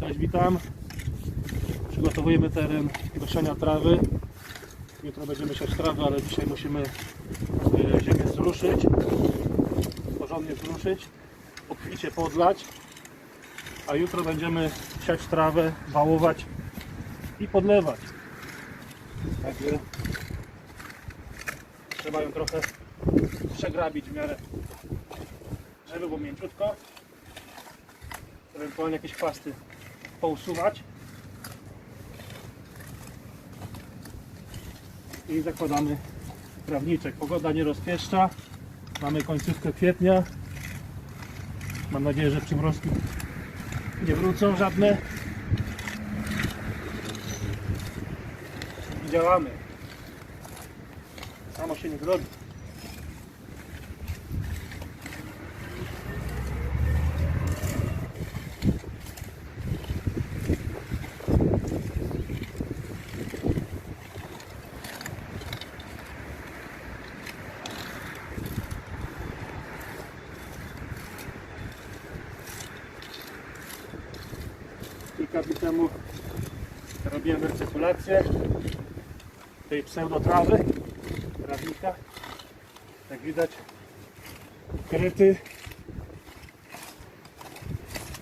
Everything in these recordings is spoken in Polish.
Cześć, witam. Przygotowujemy teren do siania trawy. Jutro będziemy siać trawę, ale dzisiaj musimy e, ziemię zruszyć. Porządnie zruszyć. Obficie podlać. A jutro będziemy siać trawę, wałować i podlewać. Także trzeba ją trochę przegrabić w miarę, żeby było mięciutko ewentualnie jakieś chwasty pousuwać i zakładamy trawniczek. Pogoda nie rozpieszcza, mamy końcówkę kwietnia. Mam nadzieję, że przymrozki nie wrócą żadne. I działamy. Samo się nie zrobi. Kilka dni temu robiłem recyrkulację tej pseudotrawy, trawnika. Jak widać, kryty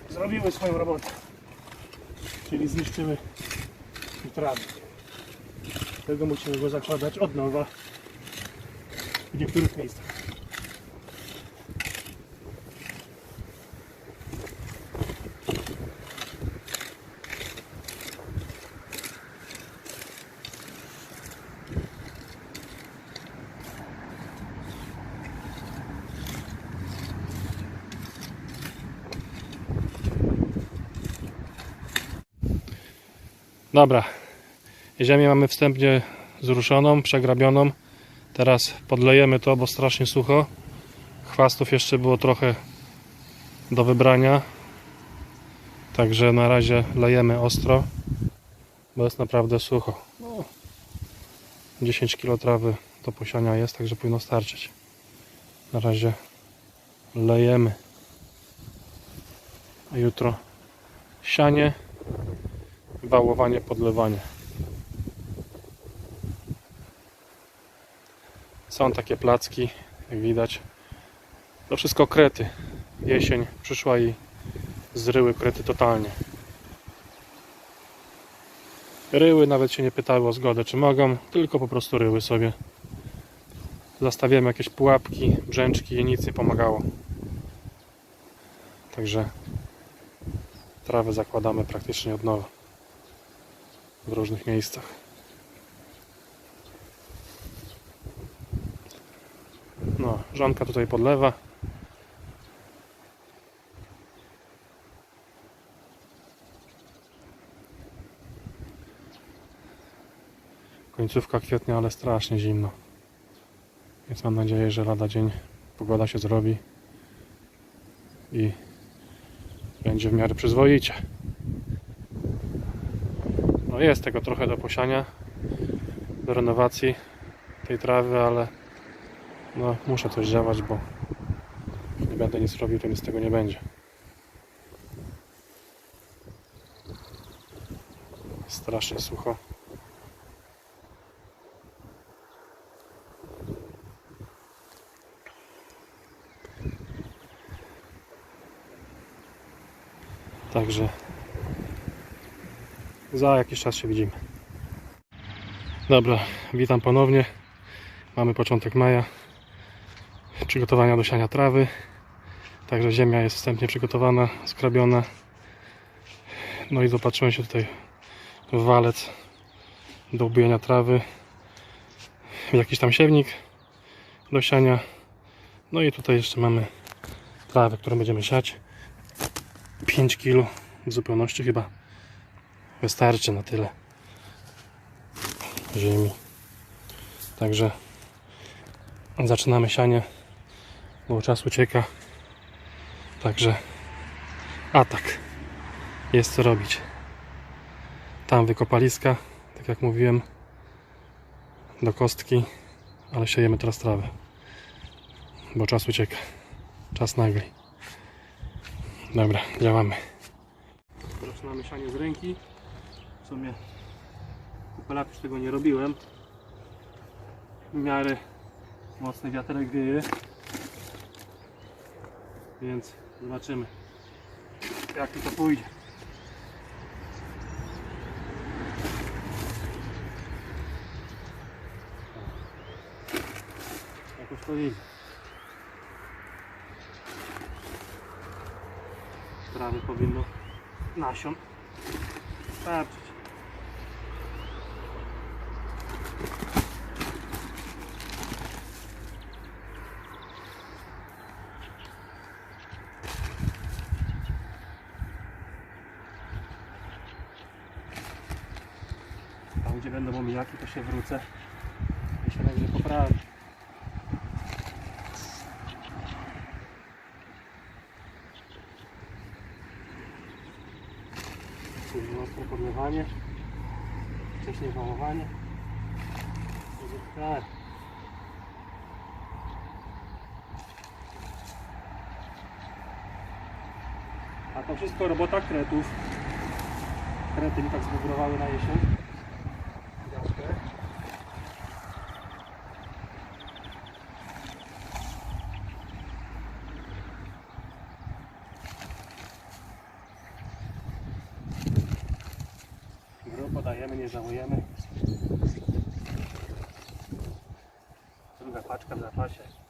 zrobiły swoją robotę. Czyli zniszczyły trawę. Dlatego musimy go zakładać od nowa w niektórych miejscach. Dobra. Ziemię mamy wstępnie zruszoną, przegrabioną. Teraz podlejemy to, bo strasznie sucho. Chwastów jeszcze było trochę do wybrania. Także na razie lejemy ostro, bo jest naprawdę sucho. No, 10 kg trawy do posiania jest, także powinno starczyć. Na razie lejemy. A jutro sianie wałowanie, podlewanie. Są takie placki, jak widać. To wszystko krety. Jesień przyszła i zryły krety totalnie. Ryły nawet się nie pytały o zgodę, czy mogą, tylko po prostu ryły sobie. Zastawiamy jakieś pułapki, brzęczki i nic nie pomagało. Także trawę zakładamy praktycznie od nowa w różnych miejscach. No, żonka tutaj podlewa. Końcówka kwietnia, ale strasznie zimno. Więc mam nadzieję, że lada dzień pogoda się zrobi i będzie w miarę przyzwoicie. Jest tego trochę do posiania, do renowacji tej trawy, ale no muszę coś działać, bo nie będę nic robił, to nic z tego nie będzie. Strasznie sucho. Także za jakiś czas się widzimy. Dobra, witam ponownie. Mamy początek maja. Przygotowania do siania trawy. Także ziemia jest wstępnie przygotowana, skrabiona. No i zobaczyłem się tutaj w walec do ubijania trawy. Jakiś tam siewnik do siania. No i tutaj jeszcze mamy trawę, którą będziemy siać. 5 kg w zupełności chyba wystarczy na tyle ziemi. Także zaczynamy sianie, bo czas ucieka. Także atak. Jest co robić. Tam wykopaliska, tak jak mówiłem, do kostki, ale siejemy teraz trawę, bo czas ucieka. Czas nagli. Dobra, działamy. Zaczynamy sianie z ręki. Sumie kupę lat już tego nie robiłem. W miarę mocny wiaterek wieje. Więc zobaczymy jak mi to pójdzie. Jakoś to idzie. Trawy powinno nasion starczyć. Tam gdzie będą omijaki to się wrócę i się będzie poprawi. Czyli mocne podlewanie, wcześniej wałowanie. Tak. A to wszystko robota kretów. Krety mi tak zbubrowały na jesień. Dajemy, nie żałujemy. Druga paczka w zapasie.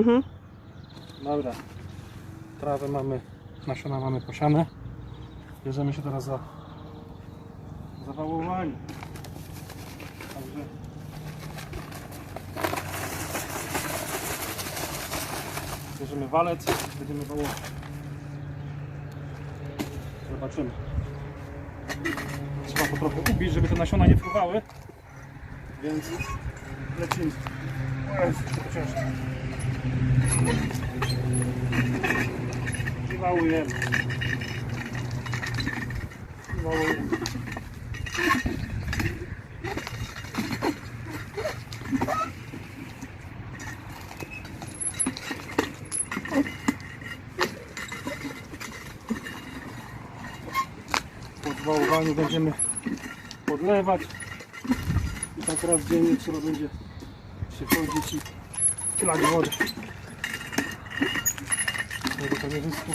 Mhm. Dobra. Trawę mamy, nasiona mamy posiane. Bierzemy się teraz za zawałowanie. Także bierzemy walec, będziemy wałować. Zobaczymy. Trzeba to trochę ubić, żeby te nasiona nie fruwały. Więc lecimy. To ciężko. Wałujemy. Podwołuję. Po odwoływaniu będziemy podlewać. I tak raz dziennie trzeba będzie przychodzić i chlać wodę. Żeby to nie wyschło.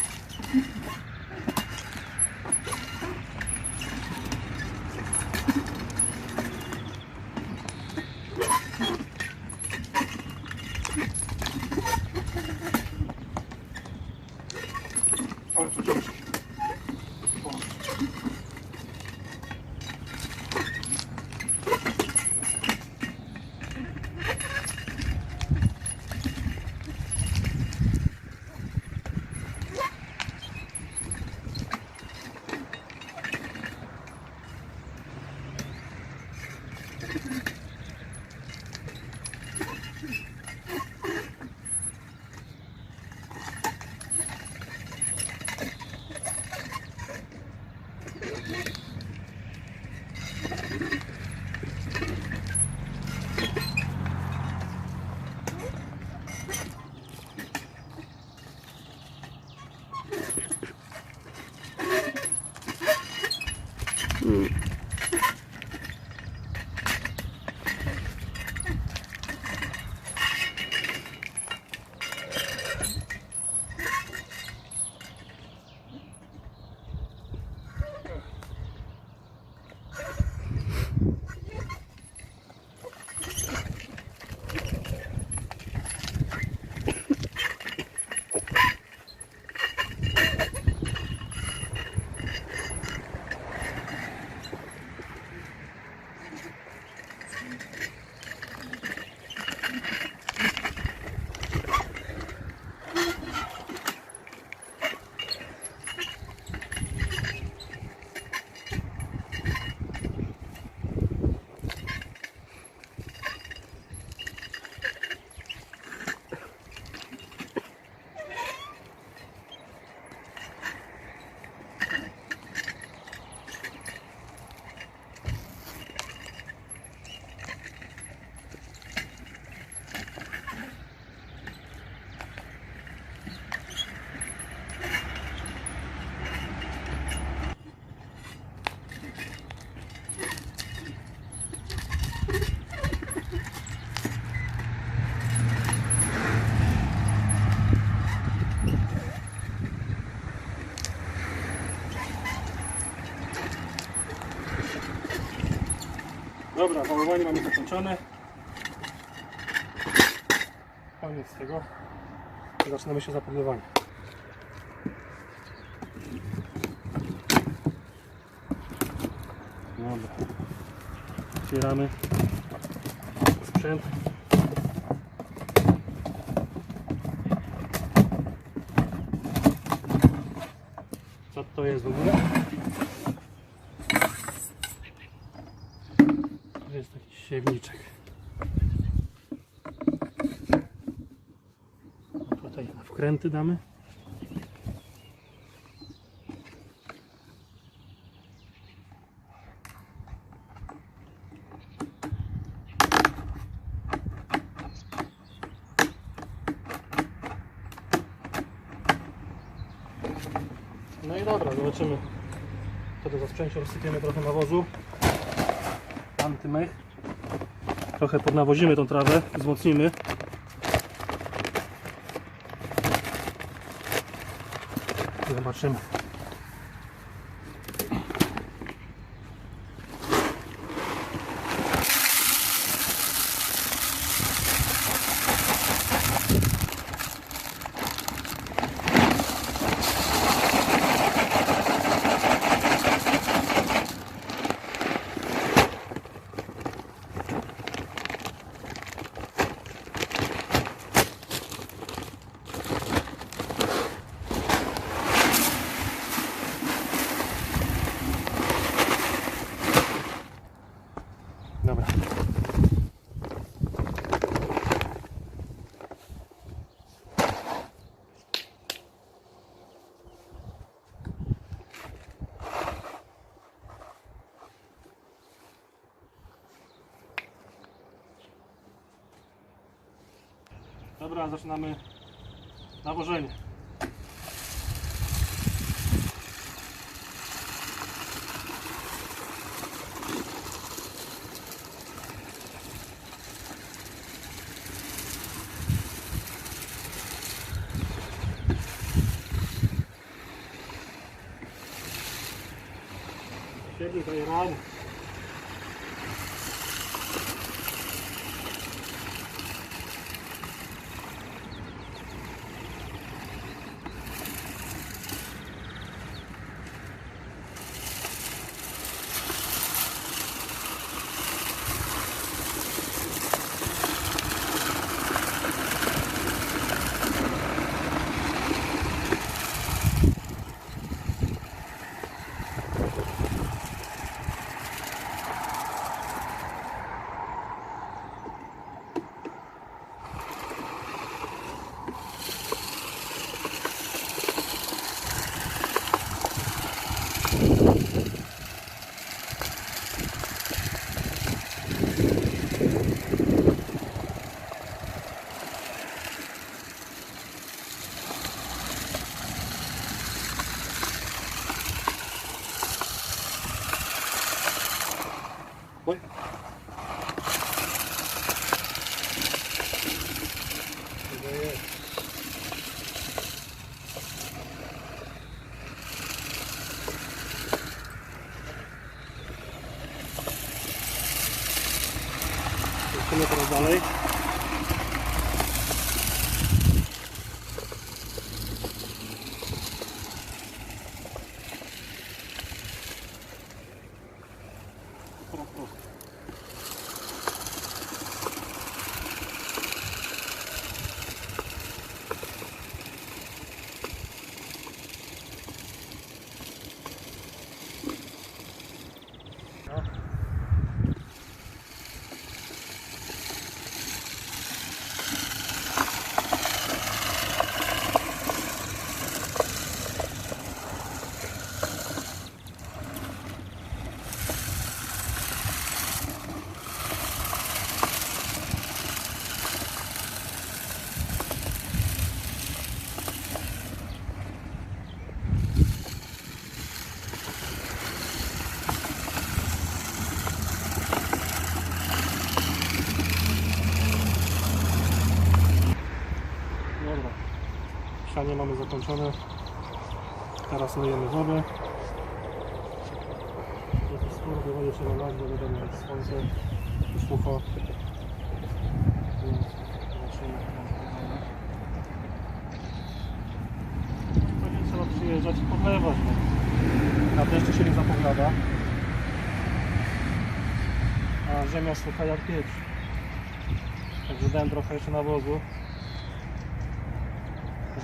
Dobra, wołowanie mamy zakończone. Koniec tego. Zaczynamy się zapodlewanie. Dobra. Otwieramy sprzęt. Co to jest w ogóle? To jest taki siewniczek. Tutaj wkręty damy. No i dobra, zobaczymy. To za sprzęcie rozsypiemy trochę nawozu antymech. Trochę podnawozimy tą trawę, wzmocnimy. Zobaczymy. Dobra, zaczynamy nawożenie. Mamy zakończone. Teraz lejemy wodę. Jakiś spór wywodzie się na nas, bo wiadomo jest słońce, sucho. Pewnie trzeba przyjeżdżać i podlewać, bo na deszczu się nie zapowiada. A ziemia sucha jak piecz. Także dałem trochę jeszcze nawozu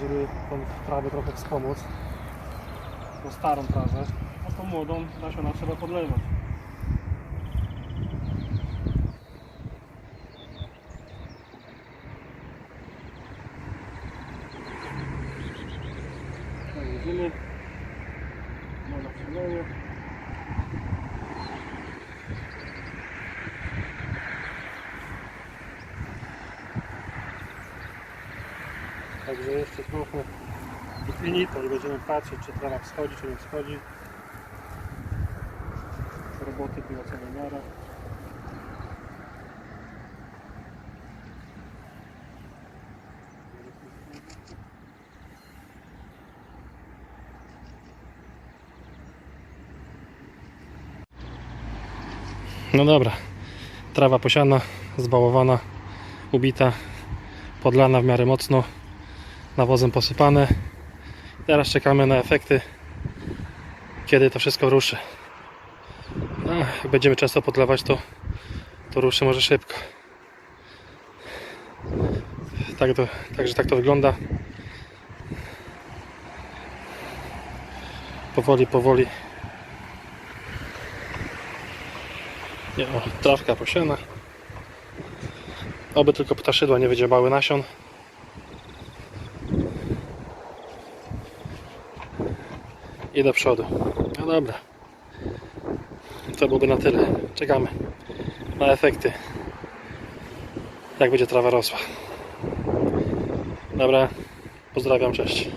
żeby tą trawę trochę wspomóc. Tą starą trawę, a tą młodą nasiona trzeba podlewać. Tak, jedziemy. Młoda przeleje. Także jeszcze trochę finito i będziemy patrzeć, czy trawa wschodzi, czy nie wschodzi. Roboty cała miara. No dobra, trawa posiana, zbałowana, ubita, podlana w miarę mocno nawozem posypane. Teraz czekamy na efekty, kiedy to wszystko ruszy. No, jak będziemy często podlewać, to, to ruszy może szybko. Tak to, także tak to wygląda. Powoli, powoli. Nie, o, trawka posiana. Oby tylko ptaszydła nie wydziebały nasion. I do przodu. No dobra. To byłoby na tyle. Czekamy na efekty. Jak będzie trawa rosła. Dobra, pozdrawiam, cześć.